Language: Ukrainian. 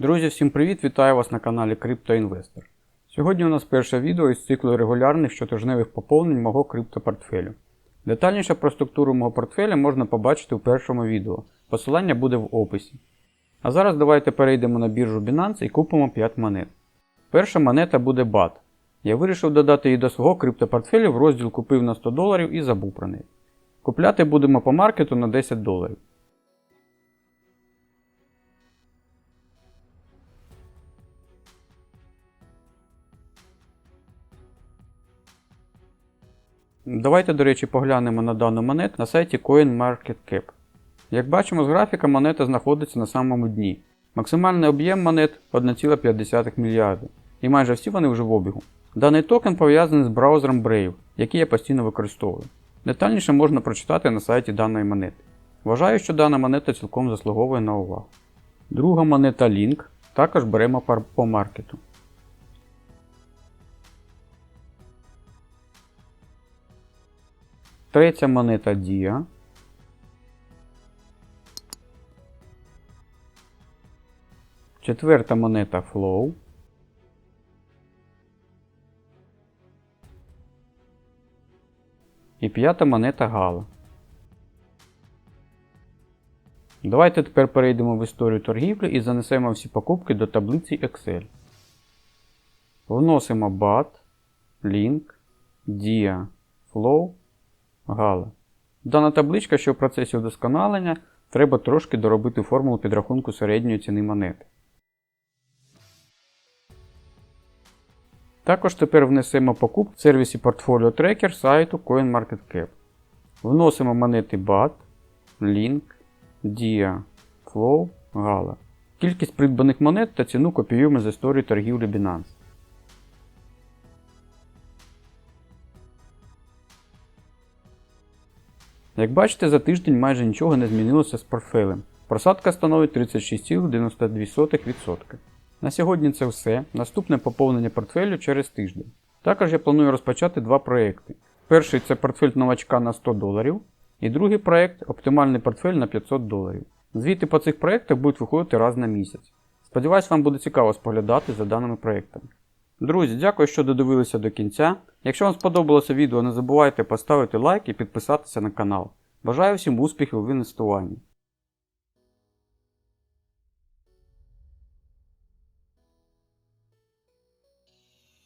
Друзі, всім привіт! Вітаю вас на каналі CryptoInvestor. Сьогодні у нас перше відео із циклу регулярних щотижневих поповнень мого криптопортфелю. Детальніше про структуру мого портфеля можна побачити у першому відео. Посилання буде в описі. А зараз давайте перейдемо на біржу Binance і купимо 5 монет. Перша монета буде BAT. Я вирішив додати її до свого криптопортфелю в розділ купив на 100 доларів і забув про неї. Купляти будемо по маркету на 10 доларів. Давайте, до речі, поглянемо на дану монету на сайті CoinMarketCap. Як бачимо з графіка, монета знаходиться на самому дні. Максимальний об'єм монет 1,5 мільярда, і майже всі вони вже в обігу. Даний токен пов'язаний з браузером Brave, який я постійно використовую. Детальніше можна прочитати на сайті даної монети. Вважаю, що дана монета цілком заслуговує на увагу. Друга монета Link також беремо по маркету. Третя монета Dia. Четверта монета Flow. І п'ята монета Gala. Давайте тепер перейдемо в історію торгівлі і занесемо всі покупки до таблиці Excel. Вносимо BAT, Link, Dia, Flow, Gala. Дана табличка, що в процесі удосконалення, треба трошки доробити формулу підрахунку середньої ціни монети. Також тепер внесемо покупки в сервісі Portfolio Tracker сайту CoinMarketCap. Вносимо монети BAT, Link, Dia, Flow, Gala. Кількість придбаних монет та ціну копіюємо з історії торгівлі Binance. Як бачите, за тиждень майже нічого не змінилося з портфелем. Просадка становить 36,92%. На сьогодні це все. Наступне поповнення портфелю через тиждень. Також я планую розпочати два проекти. Перший це портфель новачка на 100 доларів, і другий проект оптимальний портфель на 500 доларів. Звіти по цих проектах будуть виходити раз на місяць. Сподіваюсь, вам буде цікаво споглядати за даними проектами. Друзі, дякую, що додивилися до кінця. Якщо вам сподобалося відео, не забувайте поставити лайк і підписатися на канал. Бажаю всім успіхів в інвестуванні.